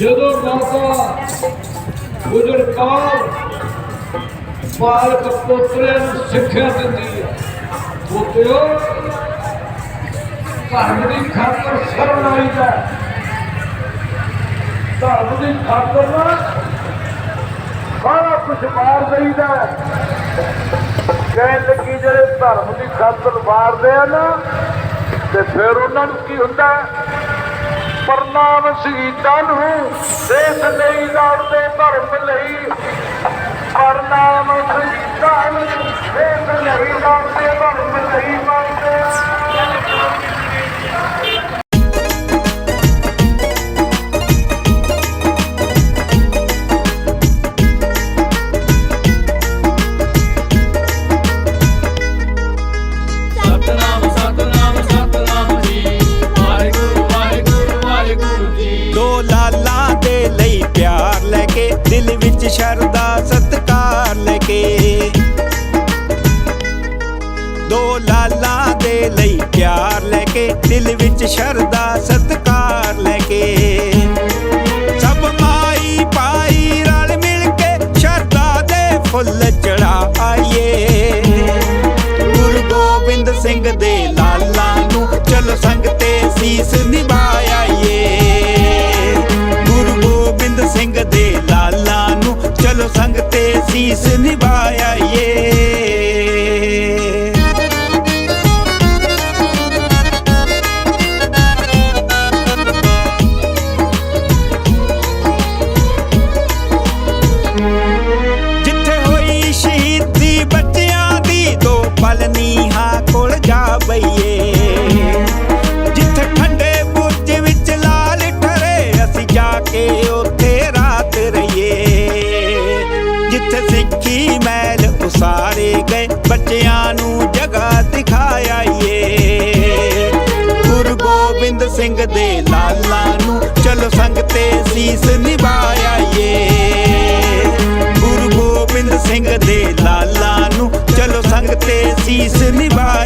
ਜਦੋਂ ਮਾਤਾ ਗੁਜਰ ਕਾਲ ਬਾਲਕ ਪੋਤਰੇ ਨੂੰ ਸਿੱਖਿਆ ਦਿੰਦੀ ਹੈ, ਪੋਤਿਓ, ਧਰਮ ਦੀ ਖਾਤਰ ਸ਼ਰਮ ਆਈਦਾ ਧਰਮ ਦੀ ਖਾਤਰ ਨਾ ਸਾਰਾ ਕੁਝ ਮਾਰ ਦਈਦਾ ਕਹਿਣ ਲੱਗੀ, ਜਿਹੜੇ ਧਰਮ ਦੀ ਖਾਤਰ ਮਾਰਦੇ ਆ ਨਾ, ਤੇ ਫਿਰ ਉਹਨਾਂ ਨੂੰ ਕੀ ਹੁੰਦਾ ਪ੍ਰਣਾਮ ਸ਼ਹੀਦਾਂ ਨੂੰ ਦੇਸ਼ ਲਈ ਲੜਦੇ, ਧਰਮ ਲਈ ਪਰਨਾਮ ਸ਼ਹੀਦਾਂ ਨੂੰ ਦੇਸ਼ ਲਈ ਲੜਦੇ, ਧਰਮ ਲਈ ਦਿਲ ਵਿੱਚ ਸ਼ਰਧਾ, ਸਤਕਾਰ ਲੈ ਕੇ। ਦੋ ਲਾਲਾਂ ਦੇ ਲਈ ਪਿਆਰ ਲੈ ਕੇ, ਦਿਲ ਵਿੱਚ ਸ਼ਰਧਾ, ਸਤਕਾਰ ਲੈ ਕੇ। ਸਭ ਮਾਈ ਪਾਈ ਰਲ ਮਿਲ ਕੇ ਸ਼ਰਧਾ ਦੇ ਫੁੱਲ ਚੜਾਈਏ ਤੇ ਸੀਸ ਨਿਭਾਈਏ ਜਿੱਥੇ ਹੋਈ ਸ਼ਹੀਦੀ ਬੱਚਿਆਂ ਦੀ ਦੋ ਪਲ ਨੀਹਾਂ ਕੋਲ ਜਾ ਬਈਏ ਜਿੱਥੇ ਠੰਡੇ ਬੁਰਜ ਵਿੱਚ ਲਾਲ ਠਰੇ ਅਸੀਂ ਜਾ ਕੇ ਉੱਥੇ ਬੱਚਿਆਂ ਨੂੰ ਜਗ੍ਹਾ ਦਿਖਾਈਏ ਗੁਰੂ ਗੋਬਿੰਦ ਸਿੰਘ ਦੇ ਲਾਲਾਂ ਨੂੰ ਚਲੋ ਸੰਗ ਤੇ ਸੀਸ ਨਿਭਾਇਆ ਏ ਗੁਰੂ ਗੋਬਿੰਦ ਸਿੰਘ ਦੇ ਲਾਲਾਂ ਨੂੰ ਚਲੋ ਸੰਗ ਤੇ ਸੀਸ ਨਿਭਾਈਏ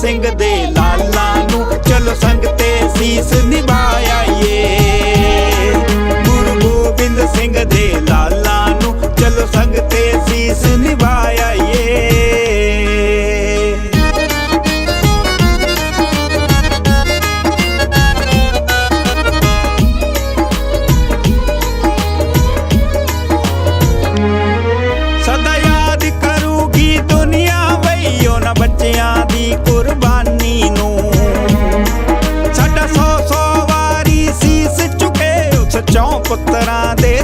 ਸਿੰਘ ਦੇ ਲਾਲਾਂ ਨੂੰ। ਚਲੋ ਸੰਗ ਤੇ ਸੀਸ ਨਿਭਾਈਏ ਚੌਂ ਪੁੱਤਰਾਂ ਦੇ